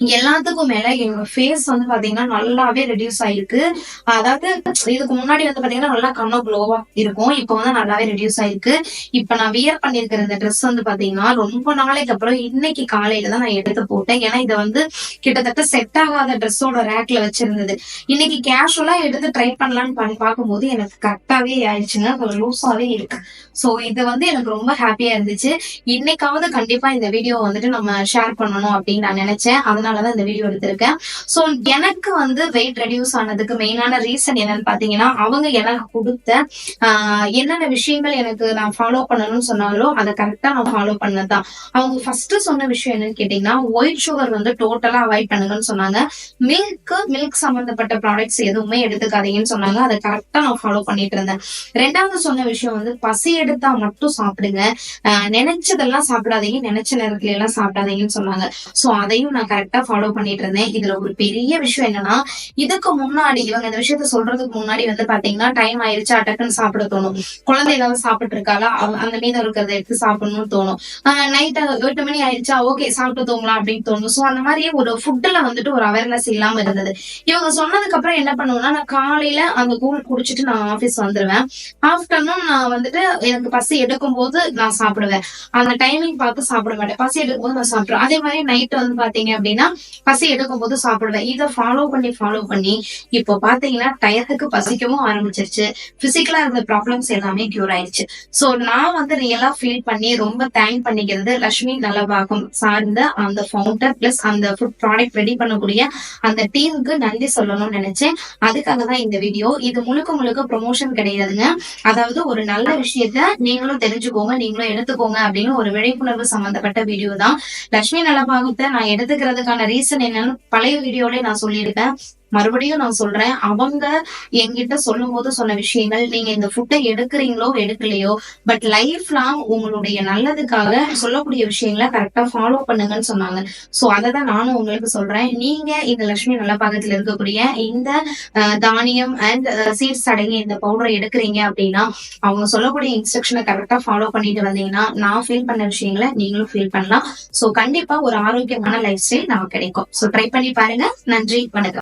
எல்லாத்துக்கும் மேல என்னோட ஃபேஸ் வந்து பாத்தீங்கன்னா நல்லாவே ரெடியூஸ் ஆயிருக்கு. அதாவது இதுக்கு முன்னாடி வந்து பாத்தீங்கன்னா நல்லா கண்ணம் க்ளோவா இருக்கும். இப்போ வந்து நல்லாவே ரெடியூஸ் ஆயிருக்கு. இப்ப நான் வியர் பண்ணிருக்கிற இந்த ட்ரெஸ் வந்து பாத்தீங்கன்னா ரொம்ப நாளைக்கு அப்புறம் இன்னைக்கு காலையில தான் நான் எடுத்து போட்டேன். ஏன்னா இதை வந்து கிட்டத்தட்ட செட் ஆகாத ட்ரெஸ்ஸோட ரேக்ல வச்சிருந்தது. இன்னைக்கு கேஷுவலா எடுத்து ட்ரை பண்ணலாம்னு பண்ணி பார்க்கும்போது எனக்கு கரெக்டாவே ஆயிடுச்சுங்க. கொஞ்சம் லூஸாவே இருக்கு. சோ இது வந்து எனக்கு ரொம்ப ஹாப்பியா இருந்துச்சு. இன்னைக்காவது கண்டிப்பா இந்த வீடியோ வந்துட்டு நம்ம ஷேர் பண்ணணும் அப்படின்னு நான் நினைச்சேன். அதனாலதான் இந்த வீடியோ எடுத்திருக்கேன். சோ எனக்கு வந்து வெயிட் ரெடியூஸ் ஆனதுக்கு மெயினான ரீசன் என்னன்னு பாத்தீங்கன்னா அவங்க எனக்கு கொடுத்த ஆஹ், என்னென்ன விஷயங்கள் எனக்கு நான் ஃபாலோ பண்ணணும்னு சொன்னாலோ அதை கரெக்டா நான் ஃபாலோ பண்ணதான் அவங்க ஃபர்ஸ்ட் சொன்ன விஷயம் என்னன்னு கேட்டீங்கன்னா ஒயிட் சுகர் வந்து டோட்டலா அவாய்ட் பண்ணுங்கன்னு சொன்னாங்க. மில்க் மில்க் சம்பந்தப்பட்ட ப்ராடக்ட்ஸ் எதுவுமே எடுத்துக்காதீங்கன்னு சொன்னாங்க. அதை கரெக்டா நான் ஃபாலோ பண்ணிட்டு இருந்தேன். ரெண்டாவது சொன்ன விஷயம் வந்து பசி எடுத்தா மட்டும் சாப்பிடுங்க. நினைச்சதெல்லாம் சாப்பிடாதீங்க. நினைச்ச நேரத்துல எல்லாம் சாப்பிடாதீங்கன்னு சொன்னாங்க. சோ அதையும் நான் கரெக்டா ஃபாலோ பண்ணிட்டு இருந்தேன். இதுல ஒரு பெரிய விஷயம் என்னன்னா இதுக்கு முன்னாடி இவங்க இந்த விஷயத்த சொல்றதுக்கு முன்னாடி வந்து பாத்தீங்கன்னா டைம் ஆயிருச்சு அட்டக்குன்னு சாப்பிட தோணும். குழந்தை ஏதாவது சாப்பிட்டு இருக்காளா? அந்த மீதம் இருக்கிறத எடுத்து சாப்பிடணும்னு தோணும். நைட் எட்டு மணி ஆயிடுச்சா ஓகே சாப்பிட்டு தோங்கலாம் அப்படின்னு தோணும். சோ அந்த மாதிரி ஒரு ஃபுட்ல வந்துட்டு ஒரு அவேர்னஸ் இல்லாம இருந்தது. இவங்க சொன்னதுக்கு அப்புறம் என்ன பண்ணுவோம்னா நான் காலையில அந்த கூழ் குடிச்சிட்டு நான் ஆபீஸ் வந்துருவேன். ஆஃப்டர்நூன் நான் வந்துட்டு எனக்கு பசி எடுக்கும் போது நான் சாப்பிடுவேன். அந்த டைமிங் பார்த்து சாப்பிட மாட்டேன். பசி எடுக்கும் போது நான் சாப்பிடுவேன் அதே மாதிரி நைட் வந்து பாத்தீங்க அப்படின்னா பசி எடுக்கும் போது சாப்பிடுவேன். இதை ஃபாலோ பண்ணி ஃபாலோ பண்ணி இப்போ பாத்தீங்கன்னா டயத்துக்கு பசிக்கவும் ஆரம்பிச்சிருச்சு. பிசிக்கலா இருந்த ப்ராப்ளம்ஸ் எல்லாமே கியூர் ஆயிடுச்சு. சோ நான் வந்து ரியலா ஃபீல் பண்ணி ரொம்ப தேங்க் பண்ணிக்கிறது லட்சுமி நலபாகம் சார்ந்த அந்த ஃபவுண்டர் பிளஸ் அந்த ஃபுட் ப்ராடக்ட் ரெடி பண்ணக்கூடிய அந்த டீமுக்கு நன்றி சொல்லணும்னு நினைச்சேன். அதுக்காக தான் இந்த வீடியோ இது முழுக்க முழுக்க ப்ரொமோஷன் கிடையாதுங்க. அதாவது ஒரு நல்ல விஷயத்த நீங்களும் தெரிஞ்சுக்கோங்க நீங்களும் எடுத்துக்கோங்க அப்படின்னு ஒரு விழிப்புணர்வு சம்பந்தப்பட்ட வீடியோ தான். லட்சுமி நலபாகத்தை நான் எடுத்துக்கிறதுக்கான ரீசன் என்னன்னு பழைய வீடியோல நான் சொல்லியிருக்கேன் மறுபடியும் நான் சொல்றேன் அவங்க என்கிட்ட சொல்லும் போது சொன்ன விஷயங்கள் நீங்க இந்த ஃபுட்டை எடுக்கிறீங்களோ எடுக்கலையோ பட் லைஃப் லாங் உங்களுடைய நல்லதுக்காக சொல்லக்கூடிய விஷயங்களை கரெக்டா ஃபாலோ பண்ணுங்கன்னு சொன்னாங்க. சோ அதை தான் நானும் உங்களுக்கு சொல்றேன். நீங்க இந்த லட்சுமி நல்ல பக்கத்துல இருக்கக்கூடிய இந்த தானியம் அண்ட் சீட்ஸ் அடங்கிய இந்த பவுடரை எடுக்கிறீங்க அப்படின்னா அவங்க சொல்லக்கூடிய இன்ஸ்ட்ரக்ஷனை கரெக்டா ஃபாலோ பண்ணிட்டு வந்தீங்கன்னா நான் ஃபீல் பண்ண விஷயங்களை நீங்களும் ஃபீல் பண்ணலாம். சோ கண்டிப்பா ஒரு ஆரோக்கியமான லைஃப் ஸ்டைல் நமக்கு கிடைக்கும். சோ ட்ரை பண்ணி பாருங்க. நன்றி வணக்கம்.